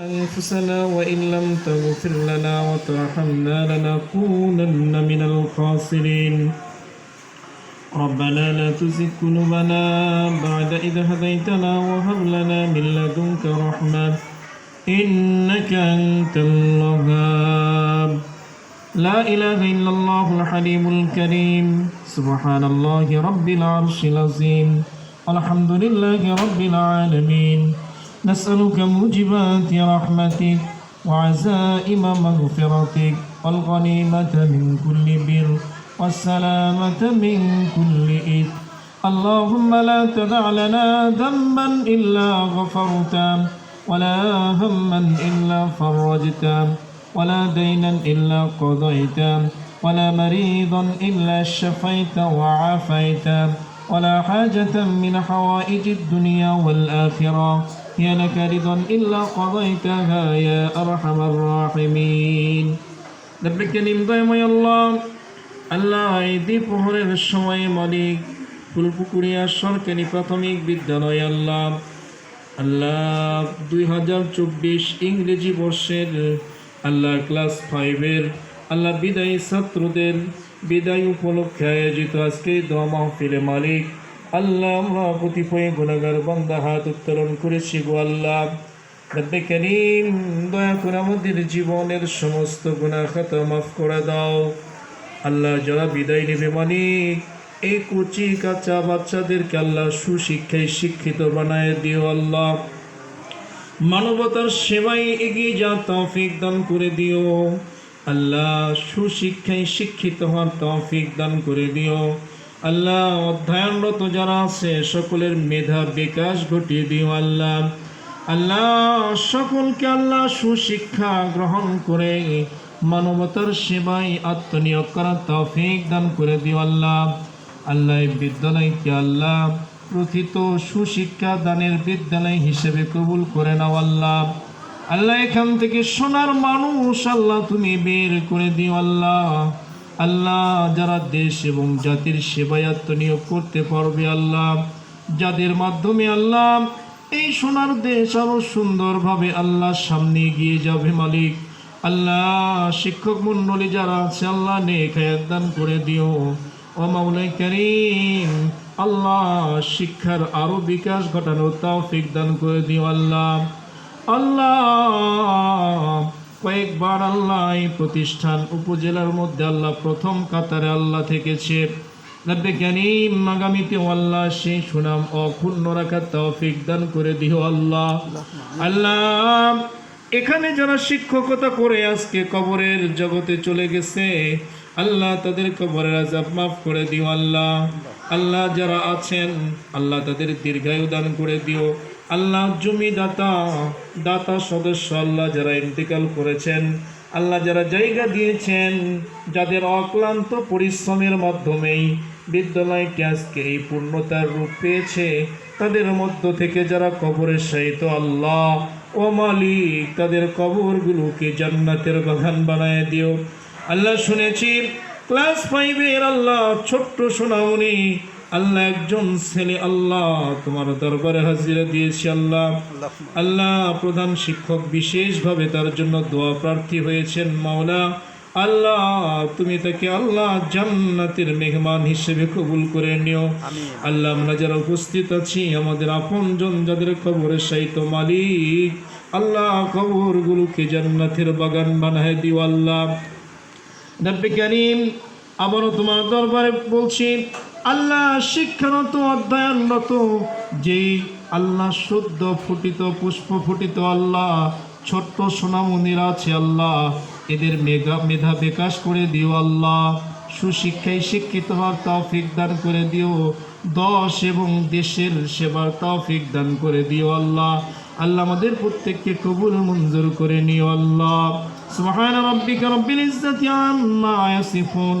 أنفسنا وإن لم تغفر لنا وترحمنا لنكونن من الخاسرين. ربنا لا تزغ قلوبنا بعد إذ هديتنا وهب لنا من لدنك رحمة إنك أنت الوهاب. لا إله إلا الله الحليم الكريم. سبحان الله رب العرش العظيم. الحمد لله رب العالمين. نسألك موجبات رحمتك وعزائم مغفرتك والغنيمة من كل بر والسلامة من كل إثم. اللهم لا تدع لنا ذنبا إلا غفرته ولا هما إلا فرجته ولا دينا إلا قضيته ولا مريضا إلا شفيت وعافيت ولا حاجة من حوائج الدنيا والآخرة. هي لك رضا إلا قضيتها يا أرحم الراحمين ربك নিমদয় আল্লাহ আল্লাহ এই দ্বীপহরের সময় মালিক ফুলপুকুরিয়া সরকারি প্রাথমিক বিদ্যালয় আল্লাহ আল্লাহ দুই হাজার চব্বিশ ইংরেজি বর্ষের আল্লাহ ক্লাস ফাইভের আল্লাহ বিদায়ী ছাত্রদের বিদায় উপলক্ষে আয়োজিত আজকে দোয়া মাহফিলে মালিক আল্লাহ, আমরা কতিপয় গুণাগার বান্দা, হাত উত্তোলন করেছি গো আল্লাহ। রব্বে করিম, দয়া করে আমাদের জীবনের সমস্ত গুণা খাতা মাফ করে দাও। আল্লাহ, যারা বিদায় নেবে মালিক এই কচি কাঁচা বাচ্চাদেরকে আল্লাহ সুশিক্ষায় শিক্ষিত বানায় দিও আল্লাহ। মানবতার সেবায় এগিয়ে যা তৌফিক দান করে দিও। আল্লাহ, সুশিক্ষায় শিক্ষিত হওয়ার তৌফিক দান করে দিও। আল্লাহ, অধ্যয়নরত যারা আছে, সকলের মেধা বিকাশ ঘটিয়ে দিও আল্লাহ। আল্লাহ, সকলকে আল্লাহ সুশিক্ষা গ্রহণ করে মানবতার সেবায় আত্মনিয়োগ করার তৌফিক দান করে দিও আল্লাহ। আল্লাহ বিদ্যালয়কে আল্লাহ প্রথিত সুশিক্ষা দানের বিদ্যালয় হিসেবে কবুল করে নাও আল্লাহ। আল্লাহ, এখান থেকে সোনার মানুষ আল্লাহ তুমি বের করে দিও আল্লাহ। আল্লাহ, যারা দেশ এবং জাতির সেবায় নিয়োগ করতে পারবে আল্লাহ, যাদের মাধ্যমে আল্লাহ, এই সোনার দেশ আরও সুন্দরভাবে আল্লাহ সামনে গিয়ে যাবে মালিক। আল্লাহ, শিক্ষক মন্ডলী যারা আছে, আল্লাহ নেক হায়াত দান করে দিও। ও মাওলাই করিম, আল্লাহ শিক্ষার আরও বিকাশ ঘটানোর তৌফিক দান করে দিও আল্লাহ। আল্লাহ কয়েকবার আল্লাহ এই প্রতিষ্ঠান উপজেলার মধ্যে আল্লাহ প্রথম কাতারে আল্লাহ থেকেছে। রব্বে করিম, আগামীতে আল্লাহ সেই সুনাম অক্ষুণ্ণ রাখার তৌফিক দান করে দিও আল্লাহ। আল্লাহ, এখানে যারা শিক্ষকতা করে আজকে কবরের জগতে চলে গেছে, আল্লাহ তাদের কবরের আজাব মাফ করে দিও আল্লাহ। আল্লাহ যারা আছেন, আল্লাহ তাদের দীর্ঘায়ু দান করে দিও। আল্লাহ জমি দাতা দাতা সদস্য, আল্লাহ যারা ইন্তেকাল করেছেন, আল্লাহ যারা জায়গা দিয়েছেন, যাদের অক্লান্ত পরিশ্রমের মাধ্যমেই বিদ্যালয়টি আজকে এই পূর্ণতার রূপ পেয়েছে, তাদের মধ্য থেকে যারা কবরের শায়িত আল্লাহ ও মালিক, তাদের কবরগুলোকে জান্নাতের বাগান বানায় দিও। আল্লাহ শুনেছি, ক্লাস ফাইভের আল্লাহ ছোট্ট সোনামণি আল্লাহ একজন ছেলে আল্লাহ তোমার দরবারে হাজিরা দিয়েছি আল্লাহ। আল্লাহ প্রধান শিক্ষক বিশেষভাবে তার জন্য দোয়া প্রার্থী হয়েছেন মাওলা। আল্লাহ তুমি তাকে আল্লাহ জান্নাতের মেহমান হিসেবে কবুল করে নিও। আল্লাহ আমরা যারা উপস্থিত আছি আমাদের আপনজন যাদের খবরে সাহিত্য মালিক আল্লাহ খবরগুলোকে জান্নাতের বাগান বানায় দিও আল্লাহ। করিম আবারও তোমার দরবারে বলছি আল্লাহ শিক্ষারত, অধ্যয়নরত, যেই আল্লাহ শুদ্ধ ফুটিত, পুষ্প ফুটিত আল্লাহ, ছোট্ট সোনামন্দির আছে আল্লাহ, এদের মেধা মেধা বিকাশ করে দিও আল্লাহ, সুশিক্ষায় শিক্ষিত হওয়ার তৌফিক দান করে দিও, দশ এবং দেশের সেবার তৌফিক দান করে দিও আল্লাহ আল্লাহ আমাদের প্রত্যেককে কবুল মঞ্জুর করে নিও আল্লাহ, সুবহান রাব্বিকা রব্বিল ইজ্জাতি আম্মা ইয়াসিফুন